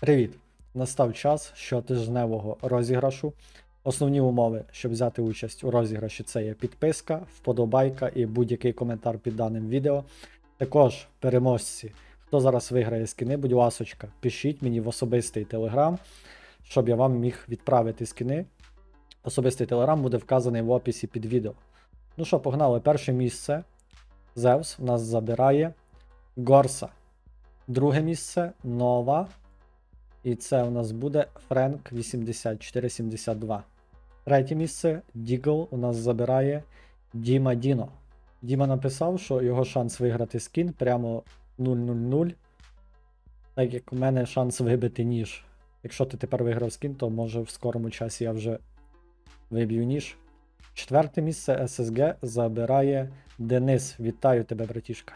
Привіт! Настав час щотижневого розіграшу. Основні умови, щоб взяти участь у розіграші, це є підписка, вподобайка і будь-який коментар під даним відео. Також переможці, хто зараз виграє скини, будь ласочка, пишіть мені в особистий телеграм, щоб я вам міг відправити скини. Особистий телеграм буде вказаний в описі під відео. Ну що, погнали, перше місце. Зевс у нас забирає Горса. Друге місце Нова. І це у нас буде Френк 8472. Третє місце Дігл у нас забирає Діма Діно. Діма написав, що його шанс виграти скін прямо 0-0-0. Так як у мене шанс вибити ніж. Якщо ти тепер виграв скін, то може в скорому часі я вже виб'ю ніж. Четверте місце SSG забирає Денис. Вітаю тебе, братішка.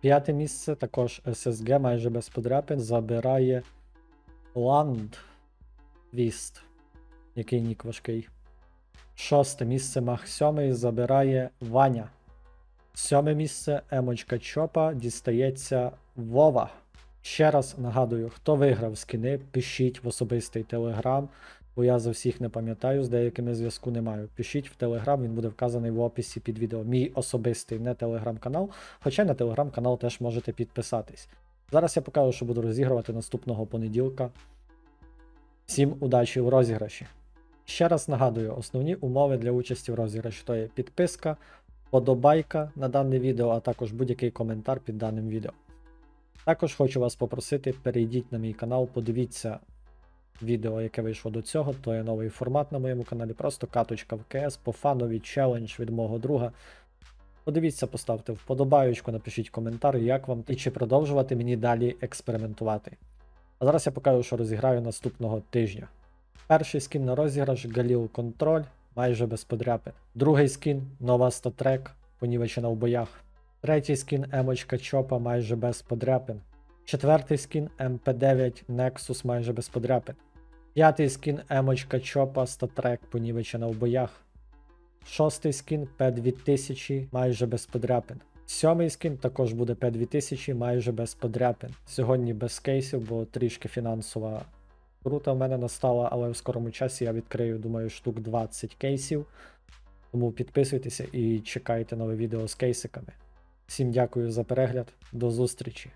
П'яте місце також SSG майже без подряпин забирає Ланд Віст. Який нік важкий. Шосте місце Мах 7 забирає Ваня. Сьоме місце Емочка Чопа дістається Вова. Ще раз нагадую, хто виграв скини, пишіть в особистий телеграм, бо я за всіх не пам'ятаю, з деякими зв'язку не маю. Пишіть в телеграм, він буде вказаний в описі під відео. Мій особистий не телеграм-канал, хоча на телеграм-канал теж можете підписатись. Зараз я покажу, що буду розігрувати наступного понеділка. Всім удачі в розіграші. Ще раз нагадую, основні умови для участі в розіграші то є підписка, подобайка на дане відео, а також будь-який коментар під даним відео. Також хочу вас попросити, перейдіть на мій канал, подивіться відео, яке вийшло до цього, то є новий формат на моєму каналі, просто каточка в КС, по фанові челендж від мого друга. Подивіться, поставте вподобаючку, напишіть коментар, як вам і чи продовжувати мені далі експериментувати. А зараз я покажу, що розіграю наступного тижня. Перший скін на розіграш Галіл Контроль, майже без подряпин. Другий скін нова статрек, понівечена в боях. Третій скін Емочка Чопа майже без подряпин. Четвертий скін МП9 Nexus майже без подряпин. П'ятий скін Емочка Чопа статрек, понівечена в боях. Шостий скін P2000 майже без подряпин. Сьомий скін також буде P2000 майже без подряпин. Сьогодні без кейсів, бо трішки фінансова крута в мене настала, але в скорому часі я відкрию, думаю, штук 20 кейсів. Тому підписуйтеся і чекайте нове відео з кейсиками. Всім дякую за перегляд, до зустрічі!